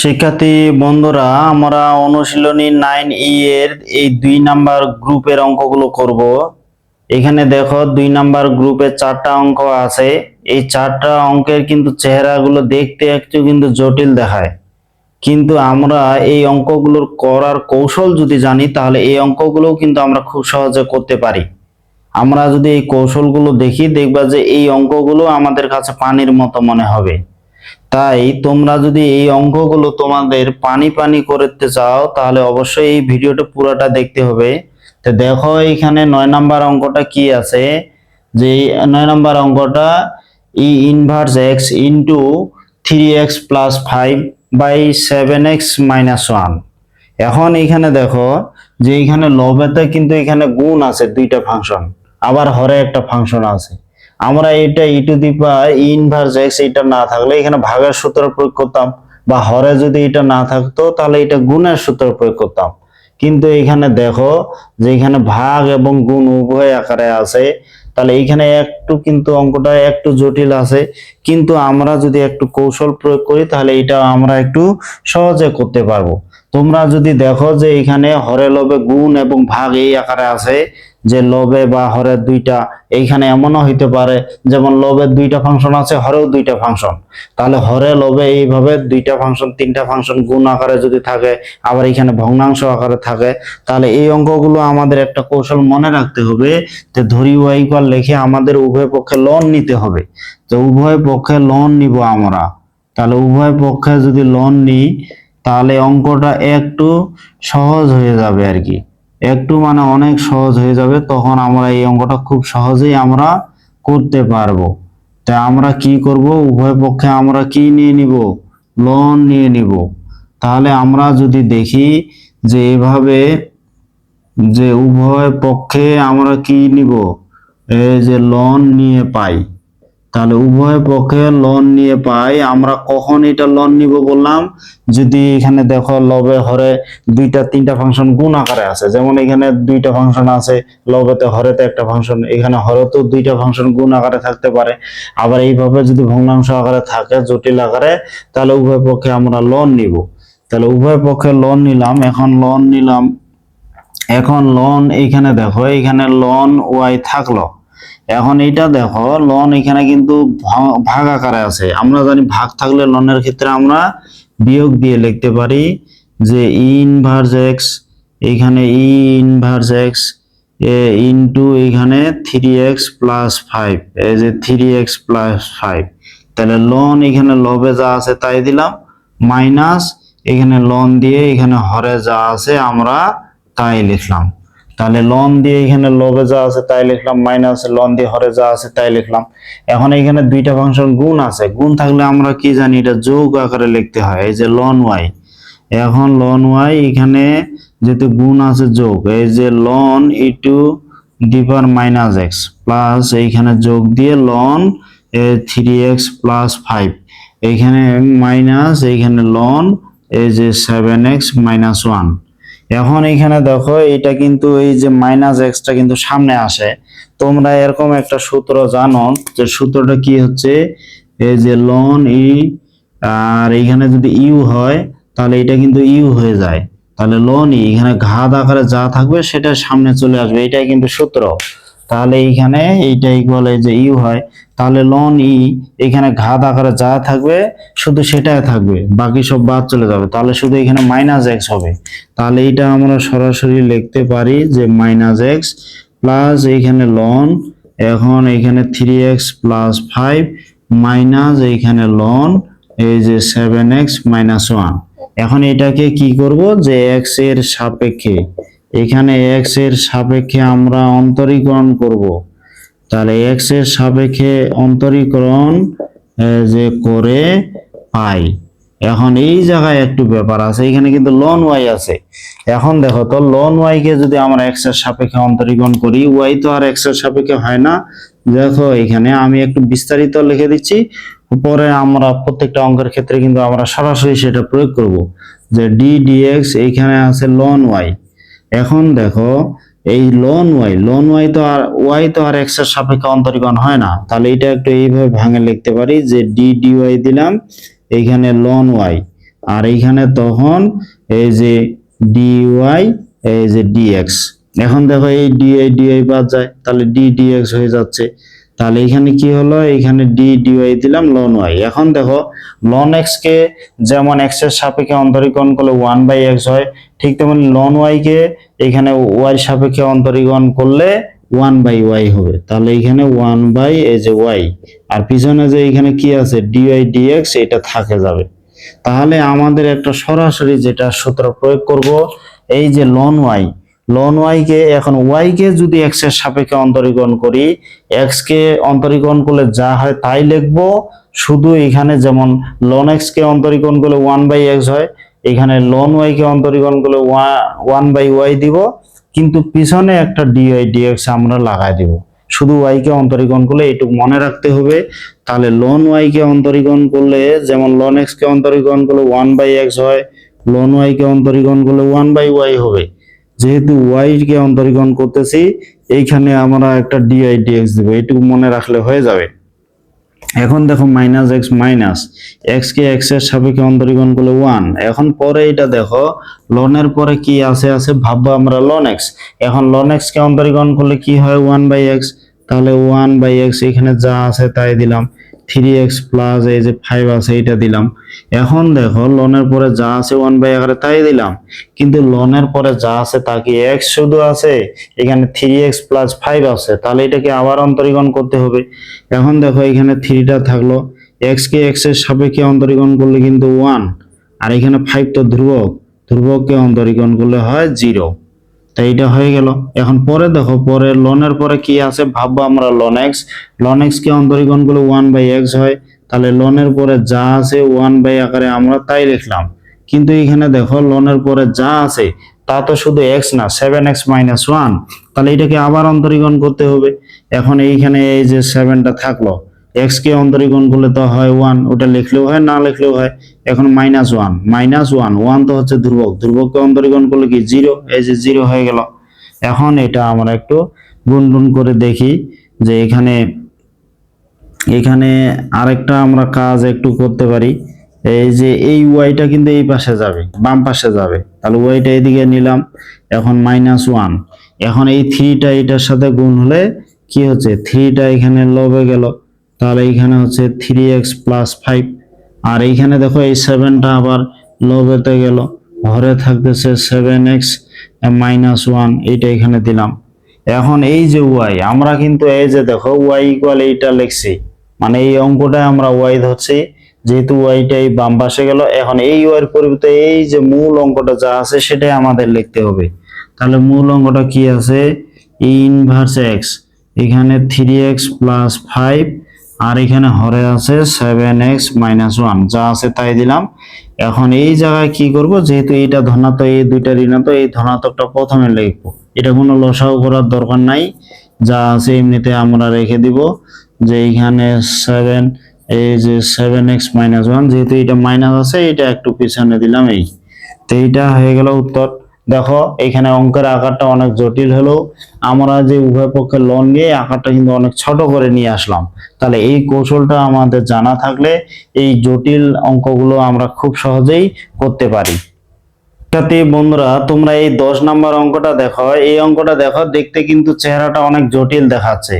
শিক্ষার্থী বন্ধুরা, আমরা অনুশীলনী নাইন ই এর এই দুই নাম্বার গ্রুপের অঙ্কগুলো করব। এখানে দেখো, দুই নাম্বার গ্রুপে চারটা অঙ্ক আছে। এই চারটা অঙ্কের কিন্তু চেহারাগুলো দেখতে একটু কিন্তু জটিল দেখায়। কিন্তু আমরা এই অঙ্কগুলোর করার কৌশল যদি জানি, তাহলে এই অঙ্কগুলোও কিন্তু আমরা খুব সহজে করতে পারি। আমরা যদি এই কৌশলগুলো দেখি, দেখবা যে এই অঙ্কগুলো আমাদের কাছে পানির মতো মনে হবে। তাই তোমরা যদি এই অঙ্কগুলো তোমাদের পানি পানি করতে চাও, তাহলে অবশ্যই এই ভিডিওটা পুরোটা দেখতে হবে। তো দেখো এখানে নয় নাম্বার অঙ্কটা কি আছে? যে নয় নাম্বার অঙ্কটা e inverse x into three x plus five by seven x minus one এখন এখানে দেখো যে এখানে লবেতে কিন্তু এখানে গুণ আছে দুইটা ফাংশন আবার হরে একটা ফাংশন আছে। আমরা এটা e to the power inverse x এটা না থাকলে এখানে ভাগের সূত্র প্রয়োগ করতাম। বা হরে যদি এটা না থাকতো, তাহলে এটা গুণের সূত্র প্রয়োগ করতাম। কিন্তু এখানে দেখো যে এখানে ভাগ এবং গুণ উভয় আকারে আছে। তাহলে এখানে একটু কিন্তু অঙ্কটা একটু জটিল আছে। কিন্তু আমরা যদি একটু কৌশল প্রয়োগ করি, তাহলে এটা আমরা একটু সহজে করতে পারব। তোমরা যদি দেখো যে এখানে হরে লবে গুণ এবং ভাগ এই আকারে আছে যে লবে বা হরের দুইটা, এইখানে এমনও হইতে পারে, যেমন লবের দুইটা ফাংশন আছে, হরেও দুইটা ফাংশন তাহলে হরে লবে এইভাবে দুইটা ফাংশন তিনটা ফাংশন গুণ আকারে যদি থাকে, আবার এখানে ভগ্নাংশ আকারে থাকে, তাহলে এই অঙ্কগুলো আমাদের একটা কৌশল মনে রাখতে হবে যে ধরি ওয়াই ইকুয়াল লিখে আমাদের উভয় পক্ষে লোন নিতে হবে। তো উভয় পক্ষে লোন নিব আমরা। তাহলে উভয় পক্ষে যদি লোন নিই, তাহলে অঙ্কটা একটু সহজ হয়ে যাবে আর কি। একটু মানে অনেক সহজ হয়ে যাবে, তখন আমরা এই অঙ্কটা খুব সহজেই আমরা করতে পারব। তাই আমরা কি করব? উভয় পক্ষে আমরা কি নিয়ে নিব? লোন নিয়ে নিব। তাহলে আমরা যদি দেখি যে এভাবে যে উভয় পক্ষে আমরা কি নিব? এই যে লোন নিয়ে পাই। তাহলে উভয় পক্ষে লোন নিয়ে পাই। আমরা কখন এটা লোন নিব বললাম? যদি এখানে দেখো লবে হরে দুইটা, তিনটা ফাংশন গুণ আকারে আছে। যেমন এখানে দুইটা ফাংশন আছে, লবেতে হরেতে একটা ফাংশন এখানে হরেতেও দুইটা ফাংশন গুণ আকারে থাকতে পারে। আবার এইভাবে যদি ভগ্নাংশ আকারে থাকে, জটিল আকারে, তাহলে উভয় পক্ষে আমরা লোন নিব। তাহলে উভয় পক্ষে লোন নিলাম, এখন লোন নিলাম। এখন লোন এইখানে দেখো, এখানে লোন ওয়াই থাকল। এখন এইটা দেখো লোন এখানে কিন্তু ভাগ আকারে আছে। আমরা জানি ভাগ থাকলে লোনের ক্ষেত্রে আমরা বিয়োগ দিয়ে লিখতে পারি যে ইনভার্স এক্স এখানে ই ইনভার্স এক্স ইন্টু এখানে থ্রি এক্স প্লাস ফাইভ এই যে থ্রি এক্স প্লাস ফাইভ তাহলে লোন এখানে লবে যা আছে তাই দিলাম মাইনাস এখানে লোন দিয়ে এখানে হরে যা আছে আমরা তাই লিখলাম। তাহলে লন দিয়ে এখানে লবে যা আছে তাই লিখলাম মাইনাস লন দিয়ে হরে যা আছে তাই লিখলাম। এখন এখানে দুইটা ফাংশন গুণ আছে। গুণ থাকলে আমরা কি জানি, এটা যোগ আকারে লিখতে হয়, এই যে লন ওয়াই এখন লন ওয়াই এখানে যেহেতু গুণ আছে যোগ, এই যে loan e to the power minus X plus এইখানে যোগ দিয়ে লন এ থ্রি এক্স প্লাস ফাইভ এইখানে মাইনাস এইখানে লন এই যে সেভেন এক্স মাইনাস ওয়ান এখন এখানে দেখো, এটা কিন্তু এই যে মাইনাস এক্সটা কিন্তু সামনে আসে। তোমরা এরকম একটা সূত্র জানো যে সূত্রটা কি হচ্ছে? এই যে লন ই আর এখানে যদি ইউ হয়, তাহলে এটা কিন্তু ইউ হয়ে যায়। তাহলে লন ই এখানে ঘাত আকারে যা থাকবে, সেটা সামনে চলে আসবে। এটাই কিন্তু সূত্র। তাহলে এইখানে এইটা ইকুয়াল যে ইউ হয়, তাহলে লন ই এখানে ঘাত আকারে যা থাকবে, শুধু সেটাই থাকবে, বাকি সব বাদ চলে যাবে, তাহলে শুধু এখানে মাইনাস এক্স হবে। তাহলে এটা আমরা সরাসরি লিখতে পারি যে মাইনাস এক্স প্লাস এইখানে লন এখন এখানে three x plus five minus এইখানে লন এই যে সেভেন এক্স মাইনাস ওয়ান এখন এটাকে কি করব যে এক্সের সাপেক্ষে এখানে এক্সের সাপেক্ষে আমরা অন্তরীকরণ করব। তাহলে এক্সের সাপেক্ষে অন্তরীকরণ যে করে পাই। এখন এই জায়গায় একটু ব্যাপার আছে, এখানে কিন্তু লন ওয়াই আছে। এখন দেখো তো লন ওয়াই কে যদি আমরা এক্সের সাপেক্ষে অন্তরীকরণ করি ওয়াই তো আর এক্সের সাপেক্ষে হয় না। দেখো, এখানে আমি একটু বিস্তারিত লিখে দিচ্ছি। পরে আমরা প্রত্যেকটা অঙ্কের ক্ষেত্রে কিন্তু আমরা সরাসরি সেটা প্রয়োগ করব। যে ডি ডিএক্স এইখানে আছে লন ওয়াই এখন দেখো, এই লন ওয়াই লন ওয়াই তো আর ওয়াই তো আর এক্সের সাপেক্ষে অন্তরীকরণ হয় না। তাহলে এটা একটু এইভাবে ভাঙে লিখতে পারি যে ডি ডি ওয়াই দিলাম, এইখানে লন ওয়াই আর এইখানে তখন এই যে ডি ওয়াই এই যে ডি এক্স এখন দেখো এই ডি আই ডি আই বাদ যায়, তাহলে ডি ডি এক্স হয়ে যাচ্ছে। তাহলে এখানে কি হলো? এখানে ডি ডিওয়াই দিলাম লন ওয়াই এখন দেখো লন এক্স কে যেমন এক্সের সাপেক্ষে অন্তরীকরণ করলে ওয়ান বাই এক্স হয়, ঠিক তেমনি লন ওয়াই কে এখানে ওয়াই সাপেক্ষে অন্তরীকরণ করলে ওয়ান বাই ওয়াই হবে। তাহলে এখানে ওয়ান বাই এই যে ওয়াই আর পিছনে যে এখানে কি আছে? ডিওয়াই ডিএক্স এটা থাকে যাবে। তাহলে আমাদের একটা সরাসরি যেটা সূত্র প্রয়োগ করব, এই যে লন ওয়াই লন ওয়াই কে এখন ওয়াই কে যদি এক্সের সাপেক্ষে অন্তরীকরণ করি এক্স কে অন্তরীকরণ করলে যা হয় তাই লিখব। শুধু এখানে যেমন লন এক্স কে অন্তরীকরণ করলে ওয়ান বাই এক্স হয়, এখানে লন ওয়াই কে অন্তরীকরণ করলে ওয়ান বাই ওয়াই দিব। কিন্তু পিছনে একটা ডিওয়াই ডিএক্স আমরা লাগাই দিব। শুধু ওয়াই কে অন্তরীকরণ করলে এটুকু মনে রাখতে হবে। তাহলে লন ওয়াই কে অন্তরীকরণ করলে যেমন লন এক্স কে অন্তরীকরণ করলে ওয়ান বাই এক্স হয় লন ওয়াই কে অন্তরীকরণ করলে ওয়ান বাই ওয়াই হবে। যেহেতু ওয়াই কে অন্তরীকরণ করতেছি, এইখানে আমরা একটা ডিআই ডিএক্স দেবো। এইটুকু মনে রাখলে হয়ে যাবে। এখন দেখো মাইনাস এক্স মাইনাস এক্স কে এক্সের সাপেক্ষে অন্তরীকরণ করলে ওয়ান এখন পরে এটা দেখো লনের পরে কি আছে আছে ভাববো আমরা লন এক্স এখন লন এক্স কে অন্তরীকরণ করলে কি হয় ওয়ান বাই এক্স তাহলে ওয়ান বাই এক্স এখানে যা আছে তাই দিলাম। থ্রি এক্স প্লাস এই যে ফাইভ আছে এটা দিলাম। এখন দেখো লোনের পরে যা আছে ওয়ান বাই আকারে তাই দিলাম। কিন্তু লোনের পরে যা আছে তা কি এক্স শুধু আছে? এখানে থ্রি এক্স প্লাস ফাইভ আছে। তাহলে এটাকে আবার অন্তরীকরণ করতে হবে। এখন দেখো, এখানে থ্রিটা থাকল। এক্স কে এক্সের সাপেক্ষে অন্তরীকরণ করলে কিন্তু ওয়ান আর এখানে ফাইভ তো ধ্রুবক। ধ্রুবককে অন্তরীকরণ করলে হয় জিরো তাই এটা হয়ে গেল। এখন পরে দেখো, পরে লোনের পরে কি আছে? ভাববো আমরা লন এক্স লন এক্স কে অন্তরীকরণ করলে ওয়ান বাই এক্স হয়। তাহলে লোনের পরে যা আছে ওয়ান বাই আকারে আমরা তাই লিখলাম। কিন্তু এখানে দেখো লোনের পরে যা আছে, তা তো শুধু এক্স না সেভেন এক্স মাইনাস ওয়ান তাহলে এটাকে আবার অন্তরীকরণ করতে হবে। এখন এইখানে এই যে সেভেনটা থাকল এক্স কে অন্তরীকরণ করলে তো হয় ওয়ান ওটা লিখলেও হয়, না লিখলেও হয়। এখন minus one minus one one তো হচ্ছে ধ্রুবক ধ্রুবককে অন্তরীকরণ করলে কি? জিরো এই যে জিরো হয়ে গেল। এখন এটা আমরা একটু গুনগুন করে দেখি যে এখানে এখানে আরেকটা আমরা কাজ একটু করতে পারি। এই যে এই ওয়াইটা কিন্তু এই পাশে যাবে, বাম পাশে যাবে। তাহলে ওয়াইটা এদিকে নিলাম, এখন মাইনাস ওয়ান এখন এই থ্রিটা এটার সাথে গুণ হলে কি হচ্ছে? থ্রিটা এখানে লবে গেল। তাহলে এখানে হচ্ছে থ্রি এক্স প্লাস ফাইভ আর এইখানে দেখো এই সেভেনটা আবার লবেতে গেল। ঘরে থাকতেছে সেভেন এক্স মাইনাস ওয়ান এইটা এখানে দিলাম। এখন এই যে ওয়াই আমরা কিন্তু এই যে দেখো ওয়াই ইকুয়াল এইটা লিখছি। মানে এই অঙ্কটা আমরা ওয়াই ধরছি, যেহেতু ওয়াইটা এই বাম পাশে গেল, এখন এই ওয়াইয়ের পরিবর্তে এই যে মূল অঙ্কটা যা আছে সেটাই আমাদের লিখতে হবে। তাহলে মূল অঙ্কটা কি আছে? ইনভার্স এক্স এখানে থ্রি এক্স প্লাস ফাইভ আর এখানে হরে আছে সেভেন এক্স মাইনাস ওয়ান যা আছে তাই দিলাম। এখন এই জায়গায় কি করব? যেহেতু এইটা ধনাত্মক, এই দুইটা ঋণাত্মক, এই ধনাত্মকটা প্রথমে লিখব। এটা কোনো লসাও করার দরকার নাই। যা আছে এমনিতে আমরা রেখে দিব যে এইখানে সেভেন এই যে সেভেন এক্স মাইনাস ওয়ান যেহেতু এটা মাইনাস আছে এটা একটু পিছনে দিলাম এই। তো এইটা হয়ে গেল উত্তর। দেখো, এখানে অঙ্কের আকারটা অনেক জটিল হলেও আমরা যে উভয় পক্ষে লোন নিয়ে আকারটা কিন্তু অনেক ছোট করে নিয়ে আসলাম। তাহলে এই কৌশলটা আমাদের জানা থাকলে এই জটিল অঙ্কগুলো আমরা খুব সহজেই করতে পারি। তাতে বন্ধুরা, তোমরা এই দশ নাম্বার অঙ্কটা দেখো। এই অঙ্কটা দেখো, দেখতে কিন্তু চেহারাটা অনেক জটিল দেখাচ্ছে।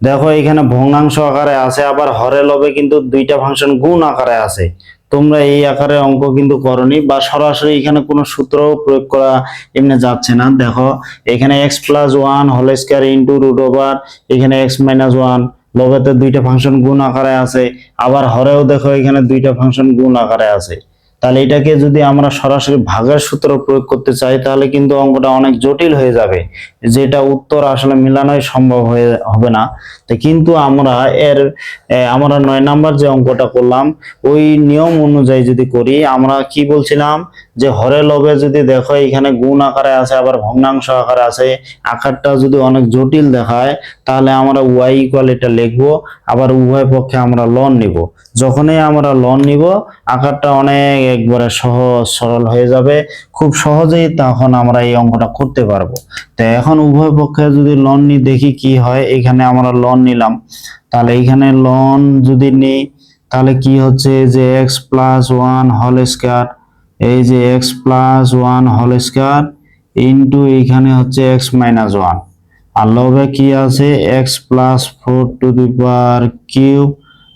দেখো, এখানে ভগ্নাংশ আকারে আছে, আবার হরে লবে কিন্তু দুইটা ফাংশন গুণ আকারে আছে। তোমরা এই আকারে অঙ্ক কিন্তু করনি বা সরাসরি এখানে কোনো সূত্র প্রয়োগ করা এমনি যাচ্ছে না। দেখো, এখানে x plus one whole square into root over এখানে এক্স মাইনাস ওয়ান লবেতে দুইটা ফাংশন গুণ আকারে আছে, আবার হরেও দেখো এখানে দুইটা ফাংশন গুণ আকারে আছে। তাহলে এটাকে যদি আমরা সরাসরি ভাগের সূত্র প্রয়োগ করতে চাই, তাহলে কিন্তু অঙ্কটা অনেক জটিল হয়ে যাবে। যেটা উত্তর আসলে মিলানোই সম্ভব হয়ে, হবে না। কিন্তু আমরা এর আমরা নয় নাম্বার যে অঙ্কটা করলাম, ওই নিয়ম অনুযায়ী যদি করি, আমরা কি বলছিলাম? যে হরে লবে যদি দেখো এখানে গুণ আকারে আছে, আবার ভগ্নাংশ আকারে আছে, আকারটা যদি অনেক জটিল দেখায়, তাহলে আমরা ওয়াই ইকুয়াল এটা লিখব, আবার উভয় পক্ষে আমরা লন নিব। যখনই আমরা লন নিব, আকারটা অনেক একবারে সহজ, সরল হয়ে যাবে। খুব সহজেই তখন আমরা এই অঙ্কটা করতে পারব। তো এখন উভয় পক্ষে যদি লন নিই, দেখি কি হয়, এখানে আমরা লন নিলাম। তাহলে এখানে লন যদি নিই, তাহলে কি হচ্ছে? যে x plus one whole square এই যে x plus one whole square into এইখানে হচ্ছে এক্স মাইনাস ওয়ান আর লবে কি আছে? X plus four to the power cube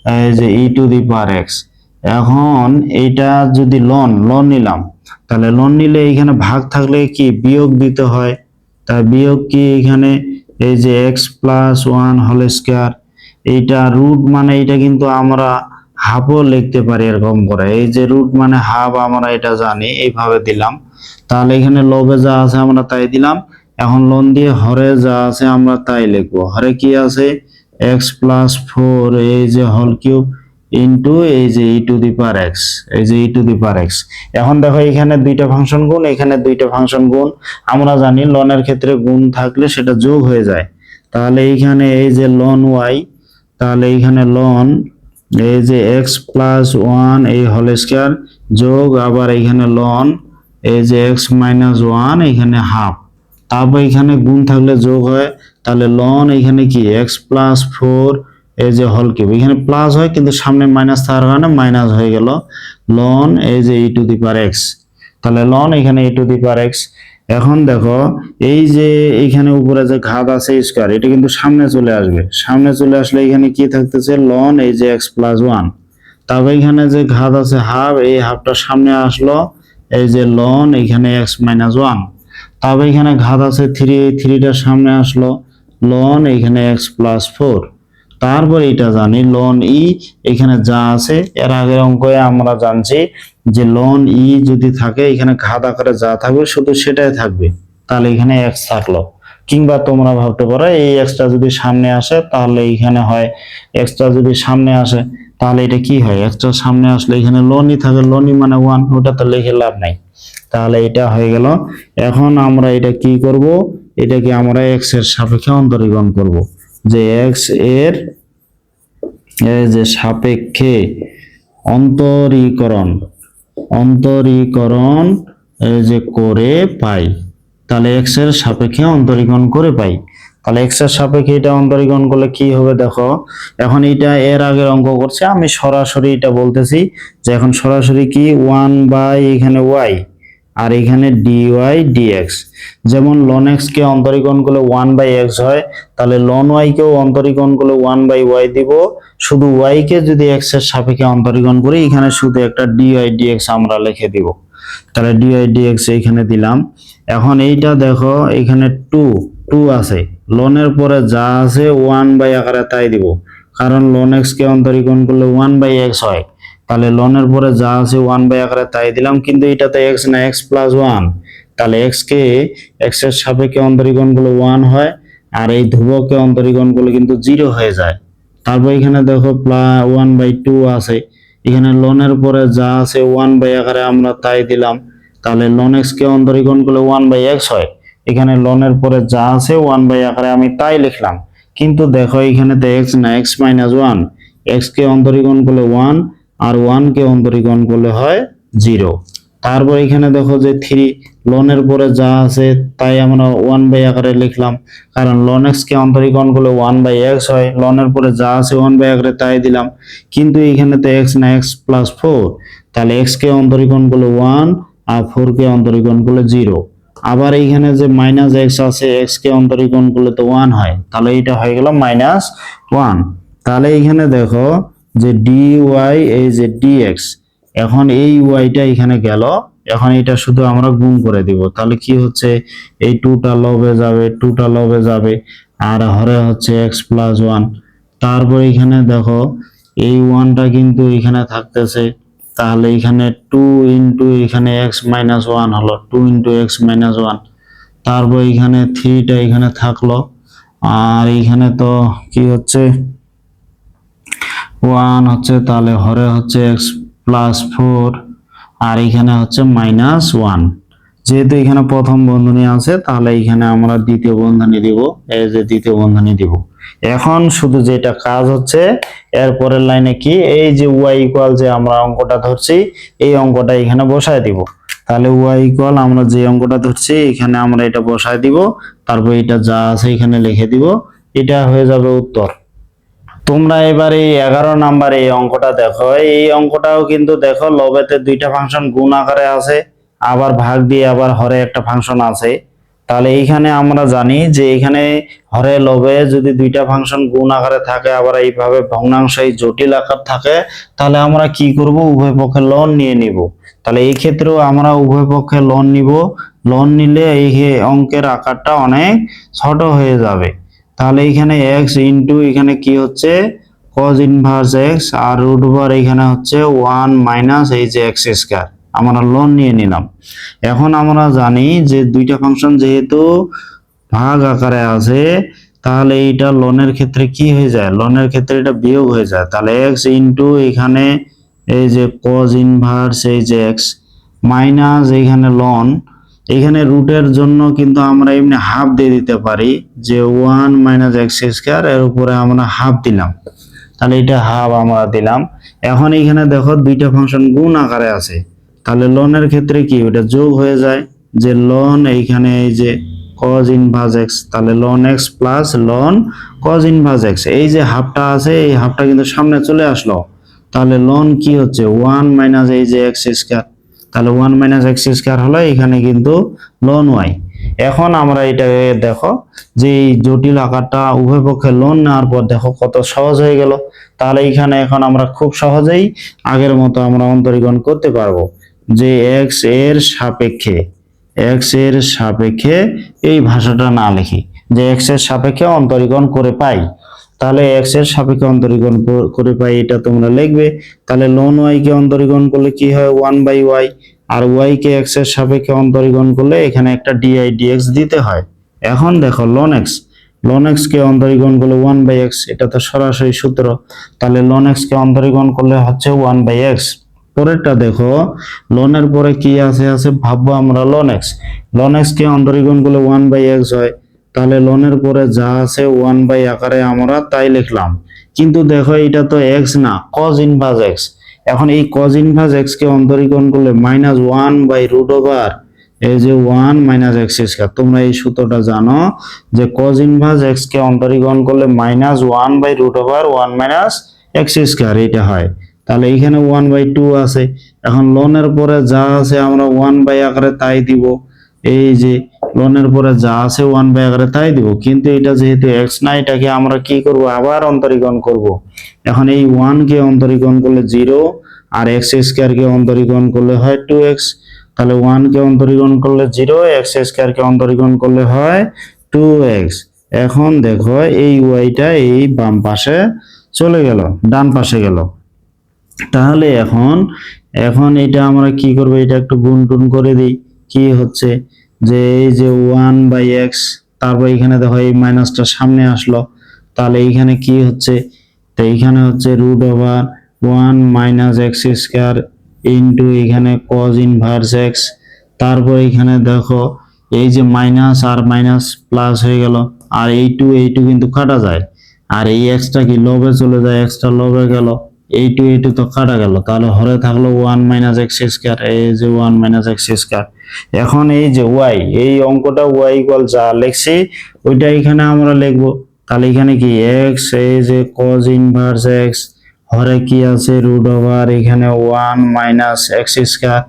এই যে e to the power x এখন এইটা যদি লোন লোন নিলাম, তাহলে লোন নিলে এইখানে ভাগ থাকলে কি? বিয়োগ দিতে হয়। তা বিয়োগ কি এখানে? এই যে x plus one whole square এইটা রুট মানে এটা কিন্তু আমরা হাফও লিখতে পারি এরকম করে। এই যে রুট মানে হাফ আমরা এটা জানি, এইভাবে দিলাম। তাহলে এখানে লবে যা আছে আমরা তাই দিলাম। এখন লোন দিয়ে হরে যা আছে আমরা তাই লিখব। হরে কি আছে? এক্স প্লাস ফোর এই যে হল কিউব ইন্টু এই যে e to the power x এই যে e to the power x এখন দেখো এখানে দুইটা ফাংশন গুণ, এখানে দুইটা ফাংশন গুণ। আমরা জানি লনের ক্ষেত্রে গুণ থাকলে সেটা যোগ হয়ে যায়। তাহলে এইখানে এই যে লন ওয়াই তাহলে এইখানে লন এই যে এক্স প্লাস ওয়ান এই হোল স্কোয়ার যোগ, আবার এইখানে লন এই যে এক্স মাইনাস ওয়ান এখানে হাফ তারপর এখানে গুণ থাকলে যোগ হয়, তাহলে লন এখানে কি এক্স প্লাস ফোর এই যে হল কিউব এখানে প্লাস হয় কিন্তু সামনে মাইনাস থাকার কারণে মাইনাস হয়ে গেল। লন এই যে e to the power X তাহলে লন এখানে e to the power x এখন দেখো, এই যে এখানে উপরে যে ঘাত আছে স্কোয়ার এটা কিন্তু সামনে চলে আসবে। সামনে চলে আসলে এখানে কি থাকতেছে? লন এই যে এক্স প্লাস ওয়ান তবে এখানে যে ঘাত আছে হাফ এই হাফটা সামনে আসলো, এই যে লন এখানে এক্স মাইনাস ওয়ান তবে এখানে ঘাত আছে থ্রি এই থ্রিটার সামনে আসলো লন এখানে এক্স প্লাস ফোর তারপর এটা জানি লোন ই এখানে যা আছে, এর আগের অঙ্কে আমরা জানছি যে লোন ই যদি থাকে, এখানে ঘাত আকারে যা থাকবে, শুধু সেটাই থাকবে। তাহলে এখানে এক্স থাকল। কিংবা তোমরা ভাবতে পারো, এই এক্সটা যদি সামনে আসে, তাহলে এখানে হয় এক্সটা যদি সামনে আসে, তাহলে এটা কি হয়? এক্সটা সামনে আসলে এখানে লোনই থাকে লোনই মানে ওয়ান ওটা তো লিখে লাভ নাই। তাহলে এটা হয়ে গেল। এখন আমরা এটা কি করব? এটাকে আমরা এক্সের সাপেক্ষে অন্তরীকরণ করব। যে এক্সের যে সাপেক্ষে অন্তরীকরণ অন্তরীকরণ যে করে পাই, তাহলে এক্সের সাপেক্ষে অন্তরীকরণ করে পাই। তাহলে এক্সের সাপেক্ষে এটা অন্তরীকরণ করলে কি হবে দেখো, এখন এটা এর আগের অঙ্ক করছে, আমি সরাসরি এটা বলতেছি যে এখন সরাসরি কি ওয়ান বাই এখানে ওয়াই আর এখানে ডিওয়াই ডিএক্স যেমন লন এক্স কে অন্তরীকরণ করলে ওয়ান বাই এক্স হয়, তাহলে লন ওয়াই কেও অন্তরীকরণ করলে ওয়ান বাই ওয়াই দিব। শুধু ওয়াই কে যদি এক্সের সাপেক্ষে অন্তরীকরণ করি, এখানে শুধু একটা ডিওয়াই ডিএক্স আমরা লিখে দিব। তাহলে ডিওয়াই ডিএক্স এখানে দিলাম। এখন এইটা দেখো, এখানে টু টু আছে। লনের পরে যা আছে ওয়ান বাই আকারে তাই দিব। কারণ লন এক্স কে অন্তরীকরণ করলে ওয়ান বাই এক্স হয়। তাহলে লনের পরে যা আছে ওয়ান বাই আকারে তাই দিলাম, কিন্তু এটাতে এক্স না এক্স প্লাস ওয়ান তাহলে এক্স কে এক্সের সাপেক্ষে অন্তরীকরণ করলে ওয়ান হয়, আর এই ধ্রুবককে অন্তরীকরণ করলে কিন্তু জিরো হয়ে যায়। তারপর এখানে দেখো ওয়ান বাই টু আছে। এখানে লনের পরে যা আছে ওয়ান বাই আকারে আমরা তাই দিলাম। তাহলে লন এক্স কে অন্তরীকরণ করলে ওয়ান বাই এক্স হয়। এখানে লনের পরে যা আছে ওয়ান বাই আকারে আমি তাই লিখলাম। কিন্তু দেখো এখানে তো এক্স না এক্স মাইনাস ওয়ান এক্স কে অন্তরীকরণ করলে ওয়ান আর ওয়ান কে অন্তরীকরণ করলে হয় জিরো তারপর এখানে দেখো যে থ্রি লনের পরে যা আছে তাই আমরা ওয়ান বাই আকারে লিখলাম। কারণ লন এক্স কে অন্তরীকরণ করলে ওয়ান বাই এক্স হয় লনের পরে যা আছে ওয়ান বাই আকারে তাই দিলাম। কিন্তু এখানে তো এক্স না এক্স প্লাস ফোর তাহলে এক্স কে অন্তরীকরণ করলে ওয়ান আর ফোর কে অন্তরীকরণ করলে জিরো আবার এইখানে যে মাইনাস এক্স আছে এক্স কে অন্তরীকরণ করলে তো ওয়ান হয়। তাহলে এটা হয়ে গেল মাইনাস ওয়ান তাহলে এইখানে দেখো যে ডি ওয়াই এই যে ডিএক্স এখন এই ওয়াইটা এখানে গেল, এখন এটা শুধু আমরা গুণ করে দিব। তাহলে কি হচ্ছে? এই টুটা লবে যাবে টুটা লবে যাবে, আর হরে হচ্ছে এক্স প্লাস ওয়ান তারপর এখানে দেখো, এই ওয়ানটা কিন্তু এখানে থাকতেছে, তাহলে এখানে টু ইন্টু এখানে এক্স মাইনাস ওয়ান হলো two into x minus one তারপর এখানে থ্রিটা এখানে থাকল, আর এইখানে তো কি হচ্ছে? ওয়ান হচ্ছে তাহলে হরে হচ্ছে এক্স প্লাস ফোর, আর এখানে হচ্ছে মাইনাস ওয়ান। যেহেতু এখানে প্রথম বন্ধনী আছে, তাহলে এখানে আমরা দ্বিতীয় বন্ধনী দিব, এই যে দ্বিতীয় বন্ধনী দিব। এখন শুধু যেটা কাজ হচ্ছে, এর পরের লাইনে কি? এই যে ওয়াই ইকুয়াল যে আমরা অঙ্কটা ধরছি, এই অঙ্কটা এখানে বসায় দিব। তাহলে ওয়াই ইকুয়াল আমরা যে অঙ্কটা ধরছি, এখানে আমরা এটা বসায় দিব, তারপর এটা যা আছে এখানে লিখে দিব। এটা হয়ে যাবে উত্তর। তোমরা এবার এই এগারো নাম্বার এই অঙ্কটা দেখো। এই অঙ্কটাও কিন্তু দেখো, লবেতে দুইটা ফাংশন গুণ আকারে আছে, আবার ভাগ দিয়ে আবার হরে একটা ফাংশন আছে। তাহলে এইখানে আমরা জানি যে এখানে হরে, লবে যদি দুইটা ফাংশন গুণ আকারে থাকে, আবার এইভাবে ভগ্নাংশ এই জটিল আকার থাকে, তাহলে আমরা কি করব? উভয় পক্ষে লোন নিয়ে নিব। তাহলে এই ক্ষেত্রেও আমরা উভয় পক্ষে লোন নিব। লোন নিলে এই অঙ্কের আকারটা অনেক ছোট হয়ে যাবে। তাহলে এখানে এক্স ইন্টু এখানে কি হচ্ছে? কজ ইনভার্স এক্স আর রুট ওভার এখানে হচ্ছে ওয়ান মাইনাস এই যে এক্স স্কয়ার আমরা লোন নিয়ে নিলাম। এখন আমরা জানি যে দুইটা ফাংশন যেহেতু ভাগ আকারে আছে, তাহলে এইটা লোনের ক্ষেত্রে কি হয়ে যায়? লোনের ক্ষেত্রে এটা বিয়োগ হয়ে যায়। তাহলে এক্স ইন্টু এখানে এই যে কজ ইনভার্স এই যে এক্স মাইনাস এখানে লন এখানে রুটের জন্য কিন্তু আমরা এমনি হাফ দিয়ে দিতে পারি, যে ওয়ান মাইনাস এক্স স্কোয়ার এর উপরে আমরা হাফ দিলাম। তাহলে এটা হাফ আমরা দিলাম। এখন এখানে দেখো দুইটা ফাংশন গুণ আকারে আছে। তাহলে লনের ক্ষেত্রে কি? ওটা যোগ হয়ে যায়। যে লন এইখানে এই যে cos ইনভার্স এক্স তাহলে ln x plus ln cos inverse x এই যে হাফটা আছে, এই হাফটা কিন্তু সামনে চলে আসলো। তাহলে লন কি হচ্ছে? ওয়ান মাইনাস এই যে এক্স স্কোয়ার তাহলে ওয়ান মাইনাস এক্স স্কোয়ার হলো এখানে কিন্তু লন ওয়াই এখন আমরা এটাকে দেখো যে এই জটিল আকারটা উভয় পক্ষে লোন নেওয়ার পর দেখো কত সহজ হয়ে গেল। তাহলে এখানে এখন আমরা খুব সহজেই আগের মতো আমরা অন্তরীকরণ করতে পারব যে এক্সের সাপেক্ষে এক্সের সাপেক্ষে এই ভাষাটা না লিখি, যে এক্সের সাপেক্ষে অন্তরীকরণ করে পাই। তাহলে এক্সের সাপেক্ষে অন্তরীকরণ করে পাই, এটা তোমরা লিখবে। তাহলে লোন ওয়াই কে অন্তরীকরণ করলে কি হয়? ওয়ান বাই ওয়াই আর ওয়াই কে এক্সের সাপেক্ষে অন্তরীকরণ করলে এখানে একটা ডিআই ডিএক্স দিতে হয়। এখন দেখো লন এক্স লন এক্স কে অন্তরীকরণ করলে ওয়ান বাই এক্স এটা তো সরাসরি সূত্র। তাহলে লন এক্স কে অন্তরীকরণ করলে হচ্ছে ওয়ান বাই এক্স পরেরটা দেখো লনের পরে কি আছে? আছে, ভাববো আমরা লন এক্স লন কে অন্তরীকরণ করলে ওয়ান বাই এক্স হয়। তাহলে লনের পরে যা আছে ওয়ান বাই আকারে আমরা তাই লিখলাম। কিন্তু দেখো এটা তো এক্স না কজ ইনভার্স এক্স এখন এই কজ ইনভার্স এক্স কে অন্তরীকরণ করলে minus one by root over এই যে ওয়ান মাইনাস এক্স স্কয়ার তোমরা এই সূত্রটা জানো যে কজ ইনভার্স এক্স কে অন্তরীকরণ করলে minus one by root over one minus x square এটা হয়। তাহলে এখানে ওয়ান বাই টু আছে। এখন লোনের পরে যা আছে আমরা ওয়ান বাই আকারে তাই দিব। এই যে লোনের পরে যা আছে ওয়ান বাই আকারে তাই দিব। কিন্তু এটা যেহেতু এক্স না, এটাকে আমরা কি করব? আবার অন্তরীকরণ করব। এখন এই ওয়ান কে অন্তরীকরণ করলে জিরো আর এক্স স্কোয়ার কে অন্তরীকরণ করলে হয় টু এক্স তাহলে ওয়ান কে অন্তরীকরণ করলে জিরো এক্স স্কোয়ার কে অন্তরীকরণ করলে হয় টু এক্স এখন দেখো এই ওয়াইটা এই বাম পাশে চলে গেল, ডান পাশে গেল। তাহলে এখন এখন এটা আমরা কি করব? এটা একটু গুণ টুন করে দিই, কি হচ্ছে? যে এই যে ওয়ান বাই এক্স তারপর এখানে দেখো এই মাইনাসটা সামনে আসলো, তাহলে এইখানে কি হচ্ছে? তো এইখানে হচ্ছে root over one minus x square into এখানে কজ ইনভার্স এক্স তারপর এখানে দেখো এই যে মাইনাস আর মাইনাস প্লাস হয়ে গেল, আর এই টু এই টু কিন্তু কাটা যায়। আর এই এক্সটা কি লবে চলে যায়? এক্সটা লবে গেল, এই টু এই টু তো কাটা গেল। তাহলে হরে থাকল ওয়ান মাইনাস এক্স স্কোয়ার এই যে ওয়ান মাইনাস এক্স স্কোয়ার এখন এই যে ওয়াই এই অঙ্কটা ওয়াই ইকুয়াল যা লিখছি, ওইটা এখানে আমরা লিখব। তাহলে এখানে কি এক্স এই যে কজ ইনভার্স এক্স হরে কি আছে? রুট ওভার এখানে ওয়ান মাইনাস এক্স স্কোয়ার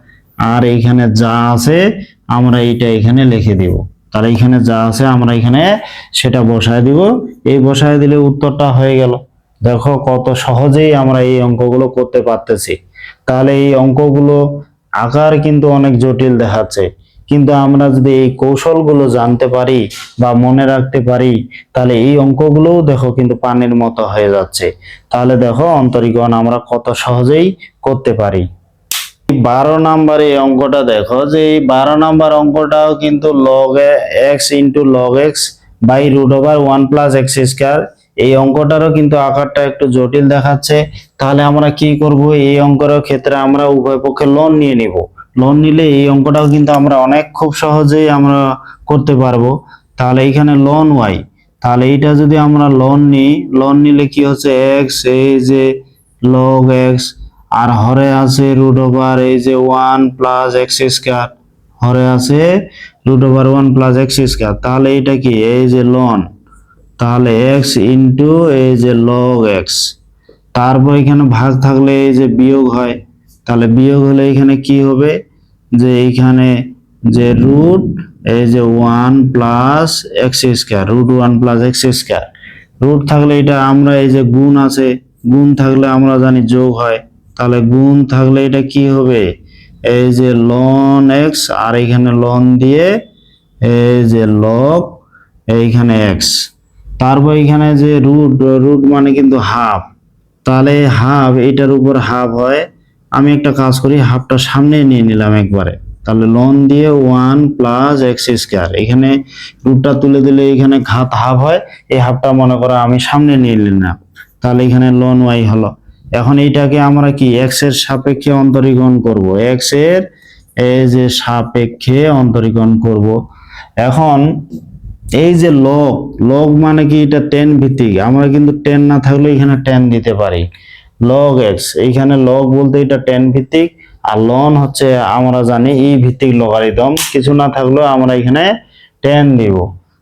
আর এখানে যা আছে, আমরা এইটা এখানে লিখে দিব। তাহলে এখানে যা আছে, আমরা এখানে সেটা বসায় দিব। এই বসায় দিলে উত্তরটা হয়ে গেল। দেখো কত সহজেই আমরা এই অঙ্কগুলো করতে পারতেছি। তাহলে এই অঙ্কগুলো আকার কিন্তু অনেক জটিল দেখাচ্ছে। কিন্তু আমরা যদি এই কৌশলগুলো জানতে পারি বা মনে রাখতে পারি, তাহলে এই অঙ্কগুলোও দেখো কিন্তু পানির মতো হয়ে যাচ্ছে। তাহলে দেখো অন্তরীকরণ আমরা কত সহজেই করতে পারি। বারো নাম্বার এই অঙ্কটা দেখো যে এই বারো নাম্বার অঙ্কটাও কিন্তু log x into log x by root over one plus x square এই অঙ্কটারও কিন্তু আকারটা একটু জটিল দেখাচ্ছে। তাহলে আমরা কি করব? এই অঙ্কের ক্ষেত্রে আমরা উভয় পক্ষে লোন নিয়ে নিব। লোন নিলে এই অঙ্কটাও কিন্তু আমরা অনেক খুব সহজেই আমরা করতে পারব। তাহলে এইখানে লোন ওয়াই তাহলে এইটা যদি আমরা লোন নিই লোন নিলে কি হচ্ছে? এক্স এই যে লগ এক্স আর হরে আছে রুট ওভার এই যে ওয়ান প্লাস এক্স স্কোয়ার হরে আছে root over one plus x square তাহলে এটা কি? এই যে লন তাহলে এক্স ইন্টু এই যে লগ এক্স তারপর এখানে ভাগ থাকলে এই যে বিয়োগ হয়, তাহলে বিয়োগ হলে এখানে কি হবে? যে এখানে যে রুট এই যে one plus x square root one plus x square root থাকলে এটা আমরা এই যে গুণ আছে, গুণ থাকলে আমরা জানি যোগ হয়। তাহলে গুণ থাকলে এটা কি হবে? এই যে লন এক্স আর এখানে লন দিয়ে এই যে লগ এইখানে এক্স তারপর এখানে যে রুট রুট মানে কিন্তু হাফ তাহলে হাফ এটার উপর হাফ হয়। আমি একটা কাজ করি, হাফটা সামনে নিয়ে নিলাম একবারে। তাহলে লন দিয়ে ওয়ান প্লাস এক্স স্কোয়ার এখানে রুটটা তুলে দিলে এখানে ঘাত হাফ হয়, এই হাফটা মনে করো আমি সামনে নিয়ে নিলাম। তাহলে এখানে লন ওয়াই হলো। এখন এইটাকে আমরা কি এক্সের সাপেক্ষে অন্তরীকরণ করব? এক্সের, এই যে সাপেক্ষে অন্তরীকরণ করব। এখন এই যে লগ লগ মানে কি এটা টেন ভিত্তিক? আমরা কিন্তু টেন না থাকলে এখানে টেন দিতে পারি। লগ এক্স এইখানে লগ বলতে এটা টেন ভিত্তিক, আর লন হচ্ছে আমরা জানি ই ভিত্তিক লগারিদম কিছু না থাকলেও আমরা এখানে টেন দিব।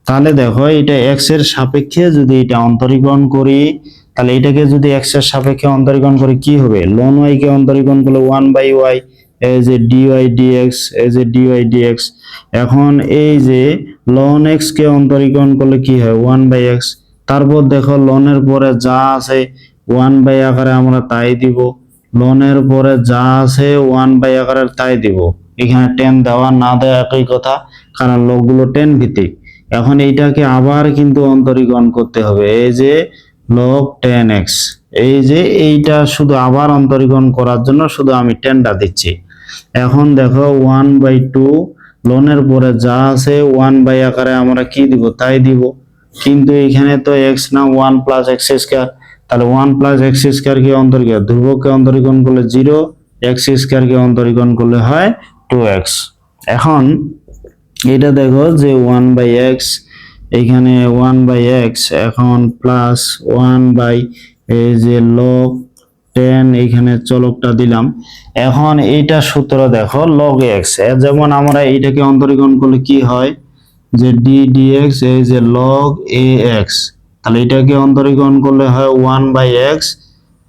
তাহলে দেখো, এটা এক্সের সাপেক্ষে যদি এটা অন্তরীকরণ করি, তাহলে এটাকে যদি এক্সের সাপেক্ষে অন্তরীকরণ করি, কি হবে? লন ওয়াই কে অন্তরীকরণ করলে ওয়ান বাই ওয়াই এই যে ডিওয়াই ডিএক্স এই যে ডিওয়াই ডিএক্স এখন এই যে লন এক্স কে অন্তরীকরণ করলে কি হয়? ওয়ান বাই এক্স তারপর দেখো লনের পরে যা আছে ওয়ান বাই আকারে আমরা তাই দিব। লনের পরে যা আছে ওয়ান বাই আকারে তাই দিব। এখানে টেন দেওয়া না দেওয়া একই কথা, কারণ লোকগুলো টেন ভিত্তিক। এখন এইটাকে আবার কিন্তু অন্তরীকরণ করতে হবে। এই যে লগ টেন এক্স এই যে এইটা শুধু আবার অন্তরীকরণ করার জন্য শুধু আমি টেনটা দিচ্ছি। এখন দেখো ওয়ান বাই টু লোনের পরে যা আছে ওয়ান বাই আকারে আমরা কি দিব? তাই দিব। কিন্তু এখানে তো এক্স না ওয়ান প্লাস এক্স স্কোয়ার তাহলে ওয়ান প্লাস এক্স স্কোয়ার কে অন্তর্গত ধ্রুবককে অন্তরীকরণ করলে জিরো এক্স স্কোয়ার কে অন্তরীকরণ করলে হয় টু এক্স এখন এটা দেখো যে ওয়ান বাই এক্স এখানে ওয়ান বাই এক্স এখন প্লাস ওয়ান বাই এই যে লগ টেন, এইখানে চলকটা দিলাম। এখন এইটা সূত্র দেখো লগ এক্স যেমন আমরা এইটাকে অন্তরীকরণ করলে কি হয়? যে ডি ডিএক্স এই যে লগ এ এক্স তাহলে এটাকে অন্তরীকরণ করলে হয় ওয়ান বাই এক্স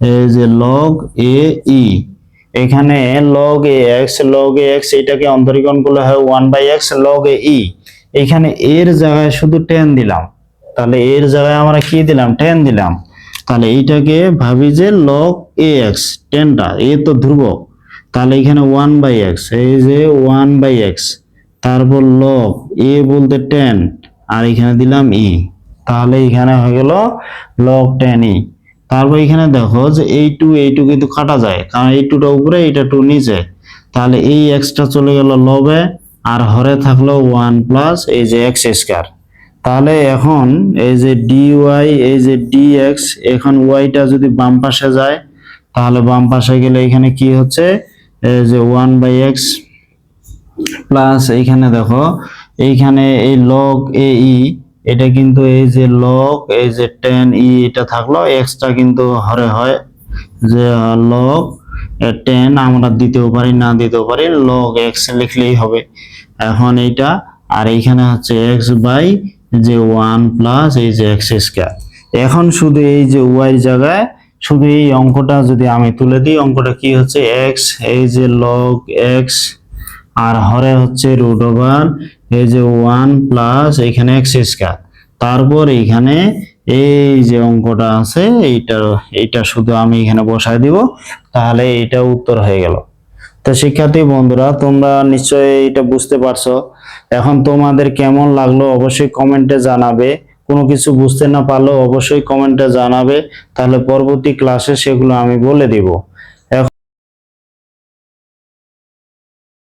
এই যে লগ এ ই এখানে log a x log a x এটাকে অন্তরীকরণ করলে হয় one by x log a e এখানে এর জায়গায় শুধু টেন দিলাম। তাহলে এর জায়গায় আমরা কি দিলাম? টেন দিলাম। তাহলে এইটাকে ভাবি যে লগ এ এক্স টেনটা এ তো ধ্রুবক। তাহলে এখানে ওয়ান বাই এক্স এই যে ওয়ান বাই এক্স তারপর লগ এ বলতে টেন আর এখানে দিলাম ই তাহলে এখানে হয়ে গেল লগ টেন ই তারপর এখানে দেখো যে এই টু এই টু কিন্তু কাটা যায়, কারণ এই টুটা উপরে, এইটা টু নিচে। তাহলে এই এক্সটা চলে গেল লবে আর হরে থাকল ওয়ান প্লাস এই যে এক্স স্কোয়ার তাহলে এখন এই যে ডি ওয়াই এই যে ডি এক্স এখন ওয়াইটা যদি বাম পাশে যায়, তাহলে বাম পাশে গেলে এখানে কি হচ্ছে? এই যে ওয়ান বাই এক্স প্লাস এইখানে দেখো, এইখানে এই লগ এ ই এটা কিন্তু এই যে লগ এই যে টেন ই এটা থাকল এক্সটা কিন্তু হরে হয় যে লগ টেন আমরা দিতেও পারি, না দিতেও পারি লগ এক্স লিখলেই হবে। এখন এইটা, আর এইখানে হচ্ছে এক্স বাই যে ওয়ান প্লাস এই যে এক্স স্কোয়ার। এখন শুধু এই যে ওয়াই জায়গায় শুধু এই অঙ্কটা যদি আমি তুলে দিই, অঙ্কটা কি হচ্ছে এক্স, এই যে লগ এক্স, আর হরে হচ্ছে রুট ওভার এই যে ওয়ান প্লাস এখানে এক্স স্কোয়ার। তারপর এইখানে এই যে অঙ্কটা আছে, এইটা এইটা শুধু আমি এখানে বসায় দিব, তাহলে এইটা উত্তর হয়ে গেল। তো শিক্ষার্থী বন্ধুরা, তোমরা নিশ্চয়ই এটা বুঝতে পারছ। এখন তোমাদের কেমন লাগল অবশ্যই কমেন্টে জানাবে। কোনো কিছু বুঝতে না পারলেও অবশ্যই কমেন্টে জানাবে। তাহলে পরবর্তী ক্লাসে সেগুলো আমি বলে দিব।